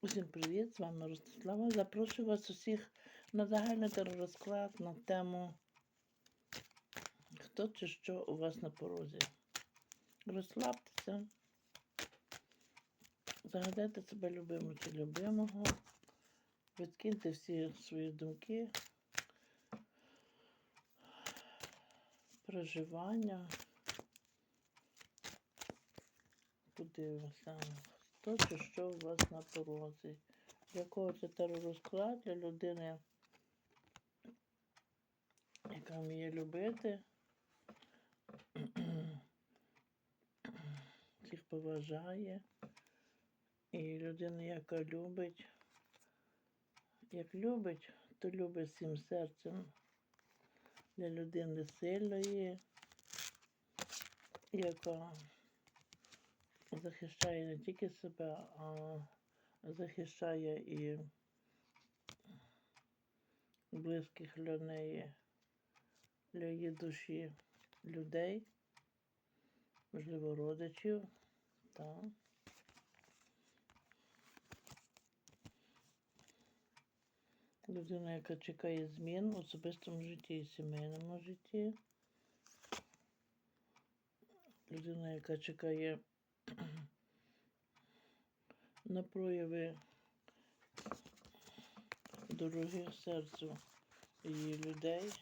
Усім привіт, з вами Ростислава. Запрошую вас усіх на загальний теророзклад на тему Хто чи що у вас на порозі. Розслабтеся, загадайте себе любиму чи любимого, відкиньте всі свої думки, переживання. Подивимося, хто чи що у вас на порозі. Для кого це теророзклад для людини, яка вміє любити, всіх поважає. І людина, яка любить, як любить, то любить всім серцем для людини сильної, яка захищає не тільки себе, а захищає і близьких для неї, для її душі людей, можливо, родичів. Так. Людина, яка чекає змін в особистому житті і сімейному житті. Людина, яка чекає на прояви дороги серцю її людей.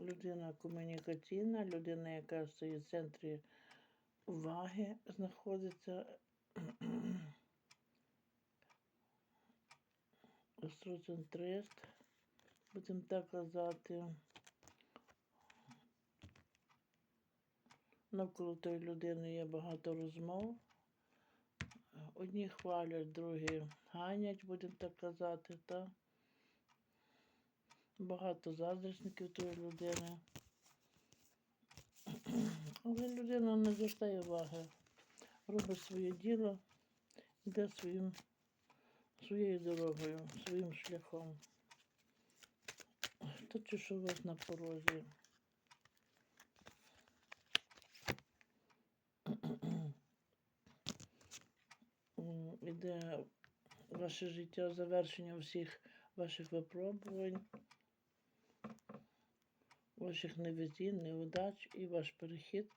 Людина комунікаційна, людина, яка в центрі уваги, знаходиться. Астроцентрист, будемо так казати. Навколо тої людини є багато розмов. Одні хвалять, другі ганять, будемо так казати, та багато заздрісників тої людини. Але людина не звертає уваги, робить своє діло, йде своїм, своєю дорогою, своїм шляхом. Хто чи що у вас на порозі? Іде ваше життя завершення всіх ваших випробувань, ваших невезінь, неудач і ваш перехід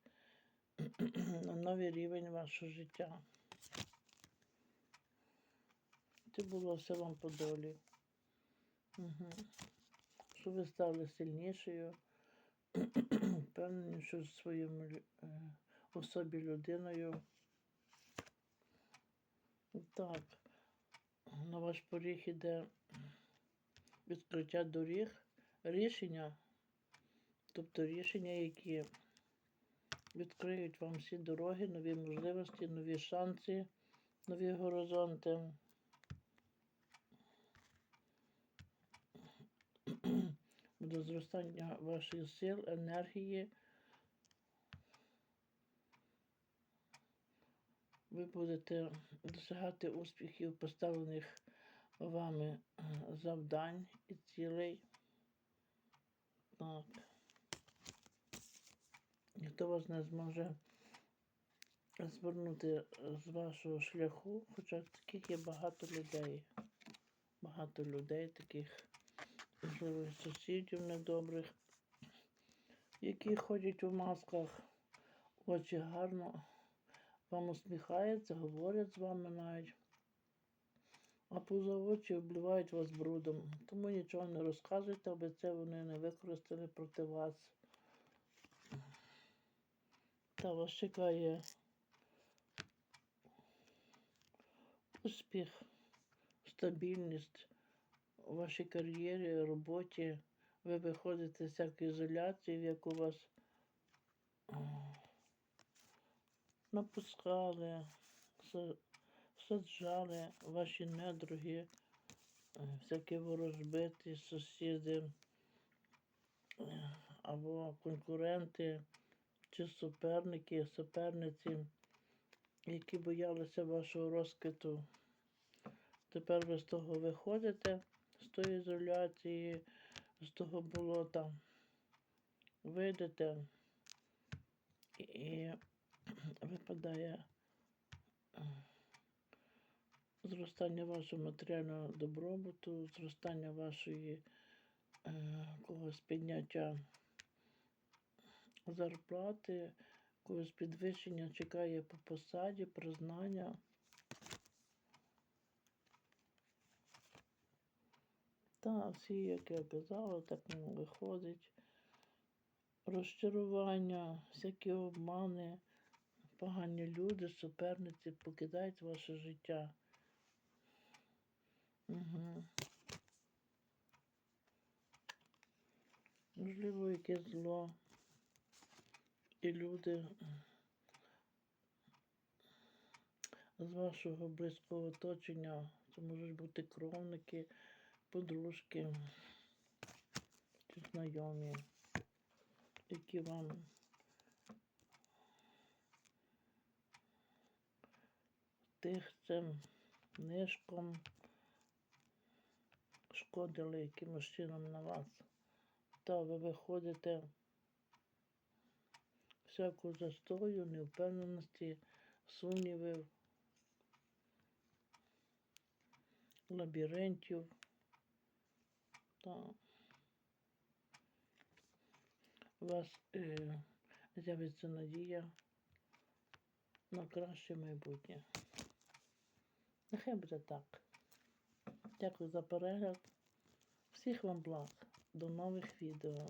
на новий рівень вашого життя. Це було все вам по долі. Угу. Що ви стали сильнішою, впевненішою в своєму е, особі людиною. Так, на ваш поріг іде відкриття доріг, рішення, тобто рішення, які відкриють вам всі дороги, нові можливості, нові шанси, нові горизонти. Буде зростання ваших сил, енергії. Ви будете досягати успіхів поставлених вами е, завдань і цілей. Так. Ніхто вас не зможе звернути з вашого шляху, хоча таких є багато людей. Багато людей, таких, можливо, сусідів недобрих, які ходять у масках, очі гарно вам усміхаються, говорять з вами навіть, а поза очі обливають вас брудом. Тому нічого не розказуйте, аби це вони не використали проти вас. Та вас чекає успіх, стабільність у вашій кар'єрі, роботі. Ви виходите з всякої ізоляції, в яку вас напускали, саджали ваші недруги, е, всякі ворожбиті, сусіди е, або конкуренти чи суперники, суперниці, які боялися вашого розквіту. Тепер ви з того виходите, з тої ізоляції, з того болота, вийдете і випадає е, зростання вашого матеріального добробуту, зростання вашої е, когось підняття зарплати, когось підвищення чекає по посаді, признання. Та, всі, як я казала, так ну, виходить. Розчарування, всякі обмани, погані люди, суперниці покидають ваше життя. Угу. Можливо, якесь зло. І люди з вашого близького оточення, це можуть бути кровники, подружки чи знайомі, які вам тихцем, нишком шкодили якимось чином на вас. Та ви виходите всяку застою, невпевненості, сумнівів, лабіринтів. Та у вас е, з'явиться надія на краще майбутнє. Нехай буде так. Дякую за перегляд. Всіх вам благ. До нових відео.